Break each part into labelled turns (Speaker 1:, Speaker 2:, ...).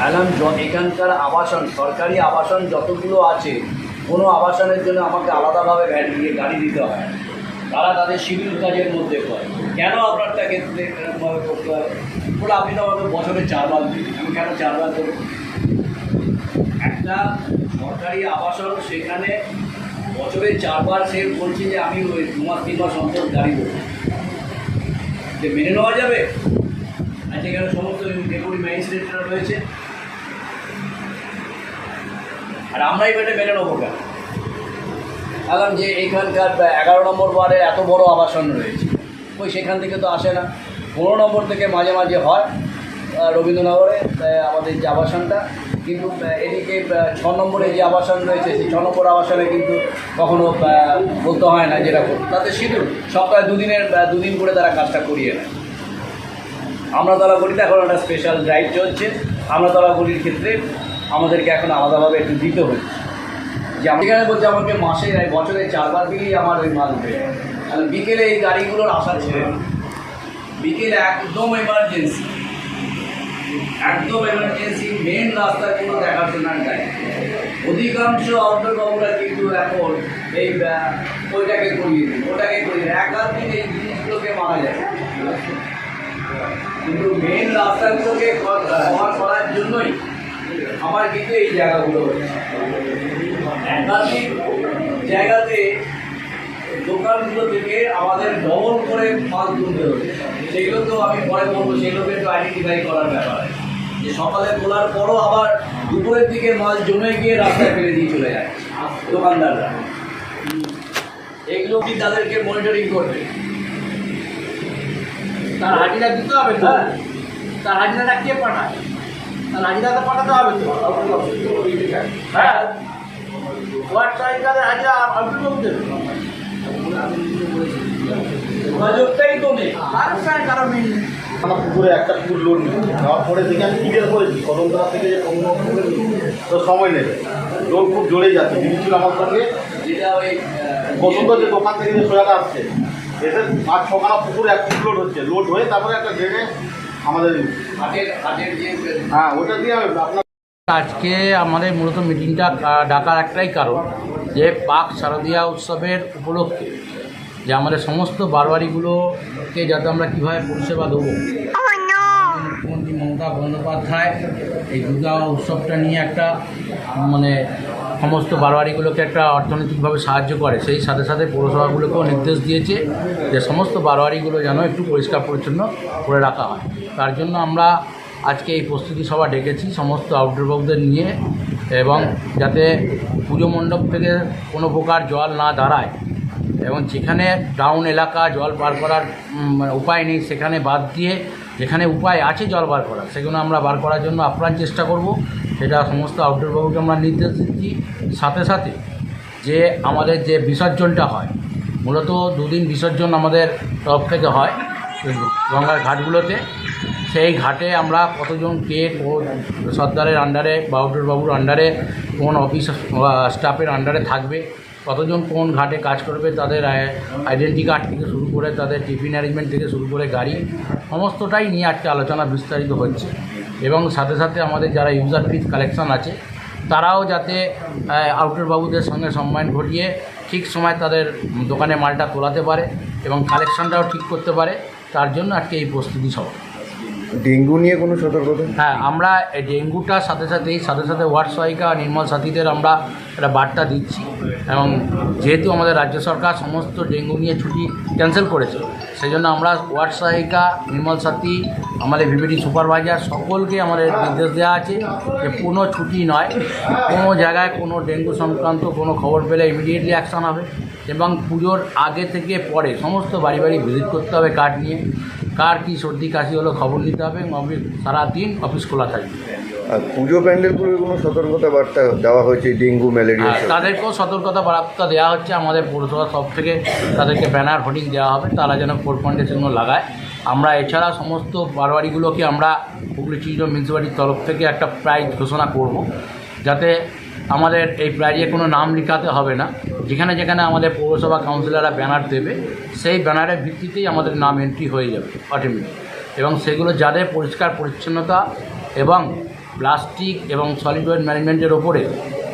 Speaker 1: Alarm এখানকার আবাসন, সরকারি আবাসন যতগুলো আছে, কোনো আবাসনের জন্য আমাকে আলাদাভাবে ভ্যান দিয়ে গাড়ি দিতে হয়। তারা তাদের শিডিউল কাজের মধ্যে করে কেন আপনারটা ক্ষেত্রে এরকমভাবে করতে হবে বলে আপনি তো আমাকে বছরে চারবার দিন আমি কেন চারবার দেবো একটা সরকারি আবাসন, সেখানে বছরে চারবার সে বলছে যে আমি ওই দু মাস, তিন মাস অন্তর গাড়ি দেবো। যে মেনে নেওয়া যাবে? আর সেখানে সমস্ত ডেপুটি ম্যাজিস্ট্রেটরা রয়েছে। আর আমরাই বেটে মেনে নেব কেন? এখন যে এইখানকার এগারো নম্বর ওয়ার্ডের এত বড় আবাসন রয়েছে। ওই সেখান থেকে তো আসে না। পনেরো নম্বর থেকে মাঝে মাঝে হয় রবীন্দ্রনগরে আমাদের যে আবাসনটা। কিন্তু এদিকে ছ নম্বরে যে আবাসন রয়েছে, সেই ছ নম্বর আবাসনে কিন্তু কখনো বলতে হয় না যেরকম তাদের শিডিউল সপ্তাহে দুদিনের দুদিন করে তারা কাজটা করিয়ে নেয়। আমরা তলাগড়িতে এখন একটা স্পেশাল ড্রাইভ চলছে। আমরা তলাগড়ির ক্ষেত্রে আমাদেরকে এখন আলাদাভাবে একটু দিতে হচ্ছে যে আমি এখানে বলছি আমাকে মাসে বছরে চারবার দিলেই আমার ওই মাল উঠে। আর বিকেলে এই গাড়িগুলোর আশা দিই। বিকেলে একদম এমার্জেন্সি একদম এমার্জেন্সি মেন রাস্তাগুলো দেখার জন্য যাই অধিকাংশ বাবুরা কিন্তু এখন এই ওইটাকে করিয়ে দিন ওটাকে করিয়ে দিন এক আধ দিন এই জিনিসগুলোকে মারা যায়। কিন্তু মেন রাস্তাগুলোকে করার জন্যই আমার কিন্তু এই জায়গাগুলো একাধিক জায়গাতে দোকানগুলো থেকে আমাদের ডবল করে মাল তুলতে হবে সেগুলো তো আমি পরে বলব সেগুলোকে একটু আইডেন্টিফাই করার ব্যাপার। যে সকালে তোলার পরও আবার দুপুরের দিকে মাল জমে গিয়ে রাস্তায় ফেলে দিয়ে চলে যায় দোকানদাররা। এগুলো কি তাদেরকে মনিটরিং করবে?
Speaker 2: তার হাজিরা দিতে হবে তো?
Speaker 1: হ্যাঁ।
Speaker 2: তার হাজিরাটা কে পাঠায়? হাজিরাটা পাঠাতে হবে তো?
Speaker 1: হ্যাঁ। যোগাযোগটাই তো নেই।
Speaker 3: আমার পুকুরে একটা পুকুর লোড নিই। নেওয়ার পরে দেখে আমি ক্লিয়ার করেছি কদমতলা থেকে যে তো সময় নেবে লোড খুব জোরেই যাচ্ছে। দিদি আমার সঙ্গে।
Speaker 1: যেটা ওই
Speaker 3: বসন্ত যে দোকান থেকে যে সোজাটা আসছে এসে পাঁচ ছখানা পুকুরে এক ফুট লোড হচ্ছে। লোড হয়ে তারপরে একটা ড্রেনে আমাদের হ্যাঁ
Speaker 4: আজকে আমাদের মূলত মিটিংটা ডাকার একটাই কারণ যে পাক শারদীয়া উৎসবের উপলক্ষে যে আমাদের সমস্ত বারবারিগুলোকে যাতে আমরা কীভাবে পরিষেবা দেবো। মুখ্যমন্ত্রী মমতা বন্দ্যোপাধ্যায় এই দুর্গা উৎসবটা নিয়ে একটা মানে সমস্ত বারোয়ারিগুলোকে একটা অর্থনৈতিকভাবে সাহায্য করে। সেই সাথে সাথে পৌরসভাগুলোকেও নির্দেশ দিয়েছে যে সমস্ত বারোয়ারিগুলো যেন একটু পরিষ্কার পরিচ্ছন্ন করে রাখা হয়। তার জন্য আমরা আজকে এই প্রস্তুতি সভা ডেকেছি সমস্ত আউটডোর আউটডোরবাবুদের নিয়ে এবং যাতে পুজো মণ্ডপ থেকে কোনো প্রকার জল না দাঁড়ায় এবং যেখানে ডাউন এলাকা জল বার করার মানে উপায় নেই, সেখানে বাদ দিয়ে যেখানে উপায় আছে জল বার করার, সেগুলো আমরা বার করার জন্য আপ্রাণ চেষ্টা করব। সেটা সমস্ত আউটডোর বাবুকে আমরা নির্দেশ দিচ্ছি। সাথে সাথে যে আমাদের যে বিসর্জনটা হয়, মূলত দুদিন বিসর্জন আমাদের তরফ থেকে হয় গঙ্গার ঘাটগুলোতে। সেই ঘাটে আমরা কতজন কে কোন সর্দারের আন্ডারে বা আউটডোর বাবুর আন্ডারে কোন অফিস স্টাফের আন্ডারে থাকবে, কতজন কোন ঘাটে কাজ করবে, তাদের আইডেন্টি কার্ড থেকে শুরু করে তাদের টিফিন অ্যারেঞ্জমেন্ট থেকে শুরু করে গাড়ি, সমস্তটাই নিয়ে আজকে আলোচনা বিস্তারিত হচ্ছে। এবং সাথে সাথে আমাদের যারা ইউজার ফিজ কালেকশন আছে, তারাও যাতে আউটডোর বাবুদের সঙ্গে সম্মান ঘটিয়ে ঠিক সময় তাদের দোকানে মালটা তোলাতে পারে এবং কালেকশনটাও ঠিক করতে পারে, তার জন্য আজকে এই প্রস্তুতি সভা।
Speaker 5: ডেঙ্গু নিয়ে কোনো সতর্কতা?
Speaker 4: হ্যাঁ আমরা ডেঙ্গুটার সাথে সাথেই, সাথে সাথে ওয়ার্ড সহায়িকা নির্মল সাথীদের আমরা একটা বার্তা দিচ্ছি। এবং যেহেতু আমাদের রাজ্য সরকার সমস্ত ডেঙ্গু নিয়ে ছুটি ক্যান্সেল করেছে, সেই জন্য আমরা ওয়ার্ড সহায়িকা নির্মল সাথী, আমাদের ভিভিডি সুপারভাইজার সকলকে আমাদের নির্দেশ দেওয়া আছে যে কোনো ছুটি নয়, কোনো জায়গায় কোনো ডেঙ্গু সংক্রান্ত কোনো খবর পেলে ইমিডিয়েটলি অ্যাকশন হবে। এবং পুজোর আগে থেকে পরে সমস্ত বাড়ি বাড়ি ভিজিট করতে হবে কার্ড নিয়ে। কার কী সর্দি কাশি হলো খবর নিতে হবে এবং অফিস সারাদিন অফিস খোলা থাকবে।
Speaker 5: আর পুজো প্যান্ডেলগুলোর কোনো সতর্কতা বার্তা দেওয়া হয়েছে ডেঙ্গু ম্যালেরিয়া
Speaker 4: তাদেরকেও সতর্কতা বার্তা দেওয়া হচ্ছে আমাদের পৌরসভা সব থেকে তাদেরকে ব্যানার হোর্ডিং দেওয়া হবে তারা যেন কোড ফাউন্ডেশনগুলো লাগায়। আমরা এছাড়া সমস্ত বারোয়ারিগুলোকে আমরা হুগলি চিজো মিউনিসিপালিটির তরফ থেকে একটা প্রাইজ ঘোষণা করব যাতে আমাদের এই প্রাইজে কোনো নাম লিখাতে হবে না। যেখানে যেখানে আমাদের পৌরসভা কাউন্সিলররা ব্যানার দেবে, সেই ব্যানারের ভিত্তিতেই আমাদের নাম এন্ট্রি হয়ে যাবে অটোমেটিক এবং সেগুলো যাদের পরিষ্কার পরিচ্ছন্নতা এবং প্লাস্টিক এবং সলিড ওয়েস্ট ম্যানেজমেন্টের ওপরে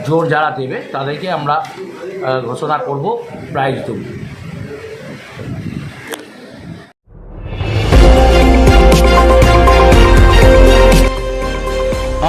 Speaker 4: জোর যারা দেবে, তাদেরকে আমরা ঘোষণা করব প্রাইজ দেবো।